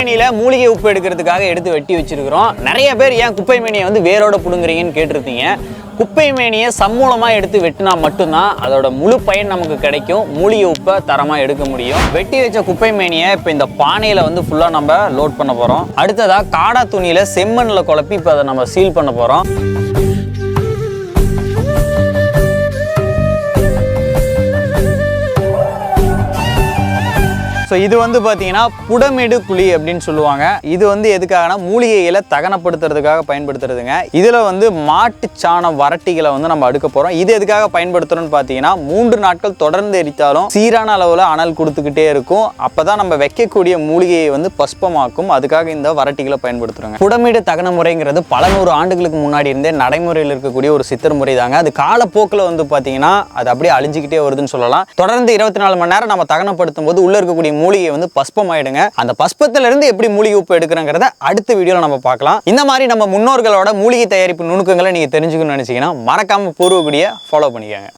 குப்பைமேனியில் மூலிகை உப்பு எடுக்கிறதுக்காக எடுத்து வெட்டி வச்சிருக்கிறோம். நிறைய பேர் ஏன் குப்பைமேனியை வந்து வேரோட பிடுங்குறீங்கன்னு கேட்டிருந்தீங்க குப்பைமேனியை சம்மூலமாக எடுத்து வெட்டினா மட்டும்தான் அதோட முழு பயன் நமக்கு கிடைக்கும். மூலிகை உப்பை தரமாக எடுக்க முடியும். வெட்டி வச்ச குப்பை மேனியை இப்போ இந்த பானையில் வந்து ஃபுல்லாக நம்ம லோட் பண்ண போகிறோம் அடுத்ததாக காடா துணியில் செம்மண்ணில் குழப்பி இப்போ அதை நம்ம சீல் பண்ண போகிறோம் ஸோ இது வந்து பார்த்தீங்கன்னா புடமேடு குழி அப்படின்னு சொல்லுவாங்க. இது வந்து எதுக்காகனா மூலிகைகளை தகனப்படுத்துறதுக்காக பயன்படுத்துறதுங்க. இதில் வந்து மாட்டு சாணம் வரட்டிகளை வந்து நம்ம அடுக்க போகிறோம் இது எதுக்காக பயன்படுத்துறோம்னு பார்த்தீங்கன்னா மூன்று நாட்கள் தொடர்ந்து எரித்தாலும் சீரான அளவில் அனல் கொடுத்துக்கிட்டே இருக்கும். அப்போ தான் நம்ம வைக்கக்கூடிய மூலிகையை வந்து பஸ்பமாக்கும். அதுக்காக இந்த வரட்டிகளை பயன்படுத்துகிறோங்க புடமேடு தகன முறைங்கிறது பல நூறு ஆண்டுகளுக்கு முன்னாடி இருந்தே நடைமுறையில் இருக்கக்கூடிய ஒரு சித்தர் முறை தாங்க அது காலப்போக்கில் வந்து பார்த்தீங்கன்னா அது அப்படியே அழிஞ்சிக்கிட்டே வருதுன்னு சொல்லலாம். தொடர்ந்து இருபத்தி நாலு மணி நேரம் நம்ம தகனப்படுத்தும் போது உள்ள இருக்கக்கூடிய மூலிகை வந்து பஸ்பமாயிடுங்க. அந்த பஸ்பத்துல இருந்து எப்படி மூலிகை உப்பு எடுக்கிறங்கிறத அடுத்த வீடியோல நம்ம பார்க்கலாம். இந்த மாதிரி நம்ம முன்னோர்களோட மூலிகை தயாரிப்பு நுணுக்கங்களை நீங்க தெரிஞ்சுக்கணும்னு நினைச்சீங்கன்னா மறக்காம பூர்வக்குடிய ஃபாலோ பண்ணிக்கோங்க.